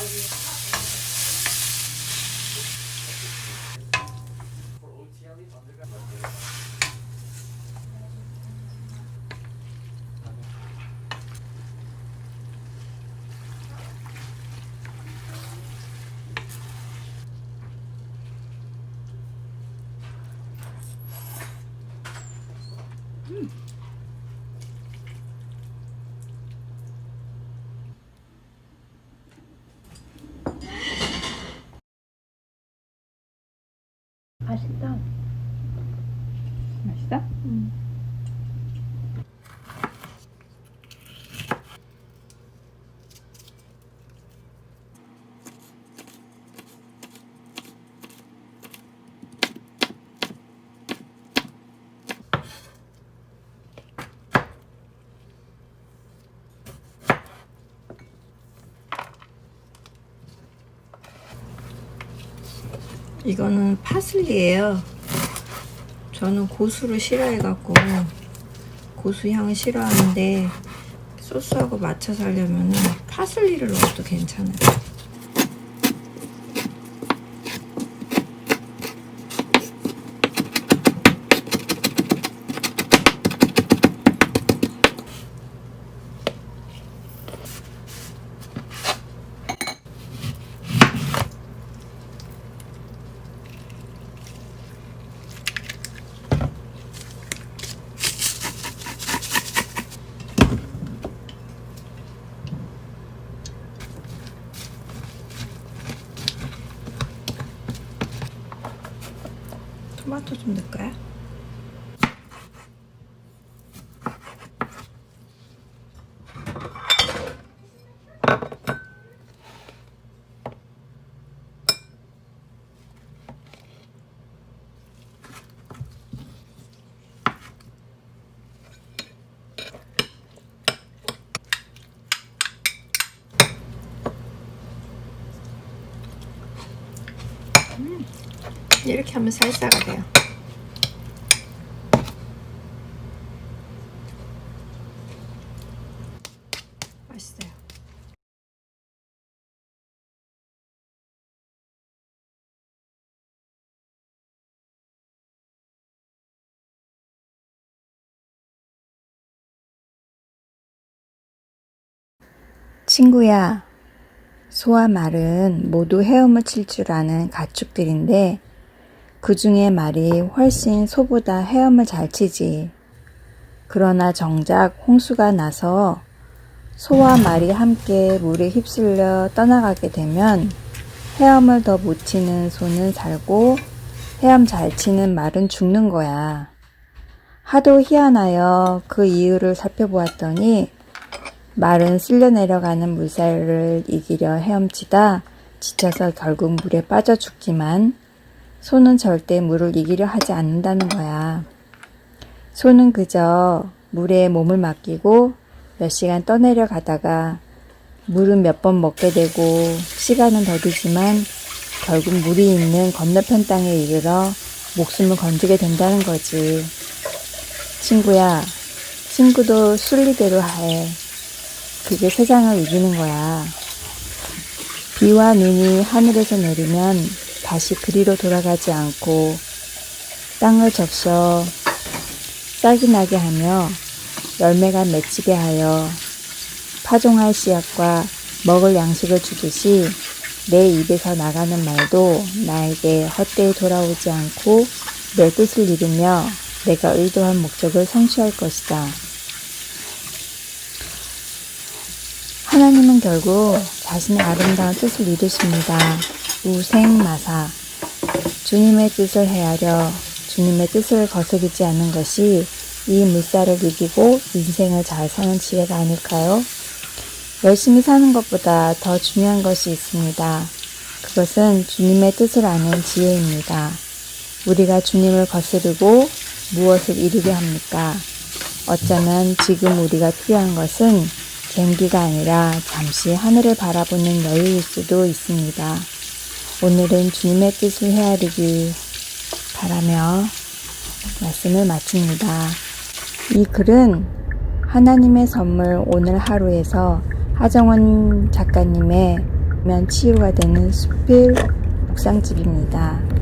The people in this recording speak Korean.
음. 맛있다. 맛있어? 음. 이거는 파슬리예요. 저는 고수를 싫어해갖고 고수 향을 싫어하는데 소스하고 맞춰서 하려면 파슬리를 넣어도 괜찮아요. 토마토 좀 넣을까요? 이렇게 하면 살사가 돼요. 맛있어요. 친구야, 소와 말은 모두 헤엄을 칠 줄 아는 가축들인데 그 중에 말이 훨씬 소보다 헤엄을 잘 치지. 그러나 정작 홍수가 나서 소와 말이 함께 물에 휩쓸려 떠나가게 되면 헤엄을 더 못 치는 소는 살고 헤엄 잘 치는 말은 죽는 거야. 하도 희한하여 그 이유를 살펴보았더니 말은 쓸려 내려가는 물살을 이기려 헤엄치다 지쳐서 결국 물에 빠져 죽지만 소는 절대 물을 이기려 하지 않는다는 거야. 소는 그저 물에 몸을 맡기고 몇 시간 떠내려 가다가 물은 몇 번 먹게 되고 시간은 더디지만 결국 물이 있는 건너편 땅에 이르러 목숨을 건지게 된다는 거지. 친구야, 친구도 순리대로 해. 그게 세상을 이기는 거야. 비와 눈이 하늘에서 내리면 다시 그리로 돌아가지 않고 땅을 적셔 싹이 나게 하며 열매가 맺히게 하여 파종할 씨앗과 먹을 양식을 주듯이 내 입에서 나가는 말도 나에게 헛되이 돌아오지 않고 내 뜻을 이루며 내가 의도한 목적을 성취할 것이다. 하나님은 결국 자신의 아름다운 뜻을 이루십니다. 우생마사. 주님의 뜻을 헤아려 주님의 뜻을 거스르지 않는 것이 이 물살을 이기고 인생을 잘 사는 지혜가 아닐까요? 열심히 사는 것보다 더 중요한 것이 있습니다. 그것은 주님의 뜻을 아는 지혜입니다. 우리가 주님을 거스르고 무엇을 이루려 합니까? 어쩌면 지금 우리가 필요한 것은 갱기가 아니라 잠시 하늘을 바라보는 여유일 수도 있습니다. 오늘은 주님의 뜻을 헤아리기 바라며 말씀을 마칩니다. 이 글은 하나님의 선물 오늘 하루에서 하정원 작가님의 면 치유가 되는 수필 묵상집입니다.